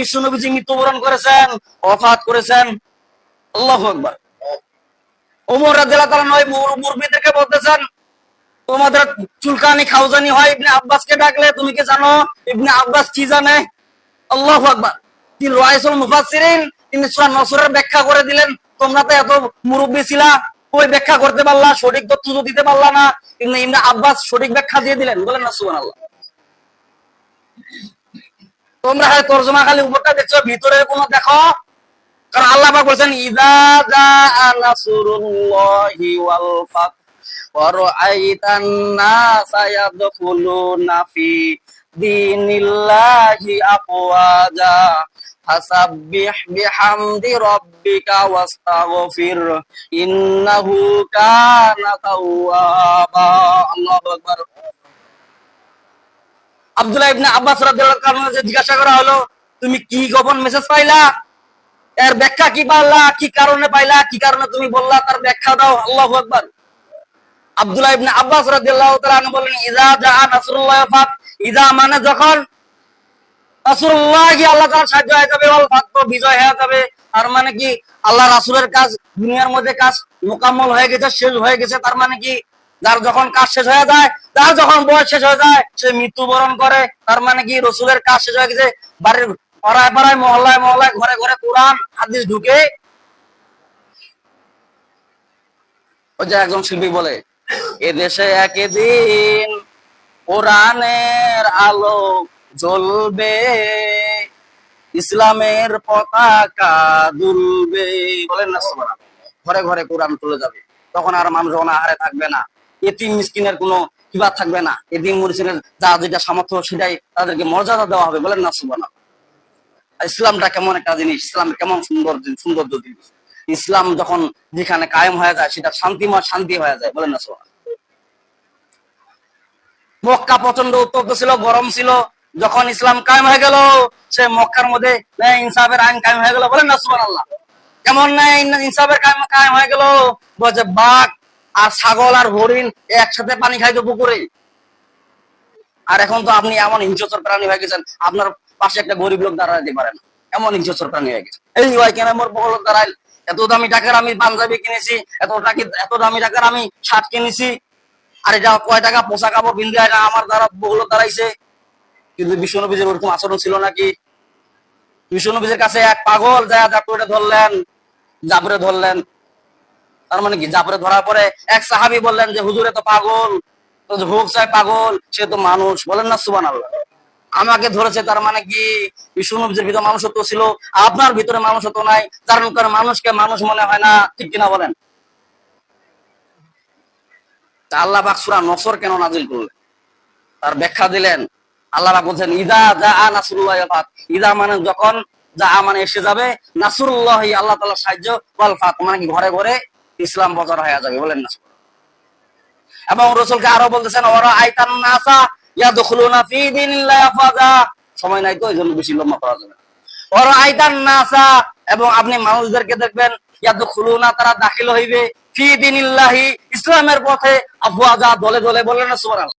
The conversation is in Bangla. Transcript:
বিশ্ব নবীজি মৃত্যুবরণ করেছেন অফাত করেছেন। আল্লাহ আকবার। ওমর রাদিয়াল্লাহু তাআলা নয় মুর- বলতেছেন, তোমাদের চুলকানি খাউজানি হয়, ইবনে আব্বাসকে ডাকলে, তুমি কি জানো? ইবনে আব্বাস কি জানে? আল্লাহু আকবার। তিনি রাইসুল মুফাসসিরিন, তিনি সূরা নসরের ব্যাখ্যা করে দিলেন, তোমরা তো এত মুরব্বি ছিলা ওই ব্যাখ্যা করতে পারলা? সঠিক তথ্য তো দিতে পারলা না। ইবনে আব্বাস সঠিক ব্যাখ্যা দিয়ে দিলেন। বলেন না, সুবহানাল্লাহ। তোমরা হয় তর্জমা খালি উপরটা দেখছ ভিতরের কোনো দেখো? কারণ আল্লাহ পাক বলছেন, ইদা জাআ নাসরুল্লাহি ওয়াল ফাত, ওয়া নাসা ইয়াদখুলুনা ফি দীনিল্লাহি আফওয়াজা, ফাসাব্বিহ বিহামদি রাব্বিকা ওয়াস্তাগফির, ইন্নাহু কানা তাওয়াবা। আল্লাহু আকবার। আব্দুল্লাহ ইবনে আব্বাস রাদিয়াল্লাহু জিজ্ঞাসা করা হলো, তুমি কি গোপন মেসেজ পাইলা? এর ব্যাখ্যা কি কি কারণে পাইলা? কি কারণে তুমি বললা? তার ব্যাখ্যা দাও, আল্লাহু আকবার। আব্দুল্লাহ ইবনে আব্বাস রাদিয়াল্লাহু তাআলা ইজা নাসরুল্লাহ ফাত। ইজা মানে যখন আল্লাহ তাআলা সাহায্য হয়ে যাবে, ওয়াল ফাত বিজয় হয়ে যাবে। তার মানে কি, আল্লাহ রাসূলের কাজ, দুনিয়ার মধ্যে কাজ মোকাম্মল হয়ে গেছে শেষ হয়ে গেছে। তার মানে কি যার যখন কাজ শেষ হয়ে যায় তার যখন বয়স শেষ হয়ে যায়, সে মৃত্যুবরণ করে। তার মানে কি? রসুলের কাজ শেষ হয়ে গেছে। বাড়ির পাড়ায় পাড়ায়, মহল্লায় মহল্লায়, ঘরে ঘরে কোরআন, হাদিস ঢুকে। ওই যে একজন শিল্পী বলে এদেশে একদিন কোরআনের আলো জ্বলবে, ইসলামের পতাকা দুলবে। বলেন না ঘরে ঘরে কোরআন তুলে যাবে। তখন আর মানুষ অনাহারে থাকবে না। এতিম মিসকিনের কোনো কিবা থাকবে না। এতিম মুরিসিনের যা যেটা সামর্থ্য সেটাই তাদেরকে মর্যাদা দেওয়া হবে বলেন না। আর ইসলামটা কেমন একটা জিনিস? ইসলাম কেমন সুন্দর সৌন্দর্য জিনিস? ইসলাম যখন যেখানে কায়েম হয়ে যায়, সেটা শান্তিময় শান্তি হয়ে যায় বলেন না সুবহানাল্লাহ। মক্কা প্রচণ্ড উত্তপ্ত ছিল, গরম ছিল। যখন ইসলাম কায়েম হয়ে গেল, সে মক্কার মধ্যে ইনসাফের আইন কায়েম হয়ে গেল বলেন না সুবহানাল্লাহ কেমন ন্যায় ইন- ইনসাফের কায়েম হয়ে গেল? বলছে, বাঘ আর ছাগল আর হরিণ একসাথে পানি খাইতো পুকুরে। আর এখন তো আপনি এমন হিংস্র প্রাণী হয়ে গেছেন, আপনার পাশে একটা গরিব লোক দাঁড়াতে পারে না এমন হিংস্র প্রাণী হয়ে গেছে। এই ভাই কেন মোর বড় লোক দাঁড়াইল এত দামি টাকার আমি পাঞ্জাবি কিনেছি, এত টাকা এত দামি টাকার আমি শার্ট কিনেছি। আর এটা কয় টাকা পোশাক কাপড় পিনতে এটা আমার দ্বারা বহুল দাঁড়াইছে। কিন্তু বিশ্বনবীজের ওরকম আচরণ ছিল নাকি? বিশ্বনবীজের কাছে এক পাগল যা জাপুরে ধরলেন জাপুরে ধরলেন। তার মানে কি? জাপুরে ধরার পরে এক সাহাবি বললেন যে, হুজুরে তো পাগল। হোক চাই পাগল, সে তো মানুষ। বলেন না সুবান আল্লাহ আমাকে ধরেছে তার মানে কি? বিশ্বনবীজের ভিতরে মানুষত্ব ছিল, আপনার ভিতরে মানুষত্ব নাই, যার কারণে মানুষকে মানুষ মনে হয় না, ঠিক কিনা বলেন? আল্লাহ পাক সূরা নসর কেন নাজিল করলেন? তার ব্যাখ্যা দিলেন আল্লাহ বলছেন, ইদা যা নাসরুল্লাহ ফাত। ইদা মানে যখন যা মানে এসে যাবে, নাসরুল্লাহ, আল্লাহ তাআলার সাহায্য মানে কি, ঘরে ঘরে ইসলাম প্রচার হয়ে যাবে, বলেন না। এবং রসুলকে আরও বলতেছেন ওরা আইতান নাসা না ফি দিনিল্লাহ ফাজা সময় নাই তো এই জন্য বেশি লম্বা করা যাবে। ওরা আইতান নাসা, এবং আপনি মানুষদেরকে দেখবেন ইয়া দুখলুনা তারা দাখিল হইবে ফি দিনিল্লাহি ইসলামের পথে আফওয়াজা, দলে দলে বলেন না, সুবহানাল্লাহ।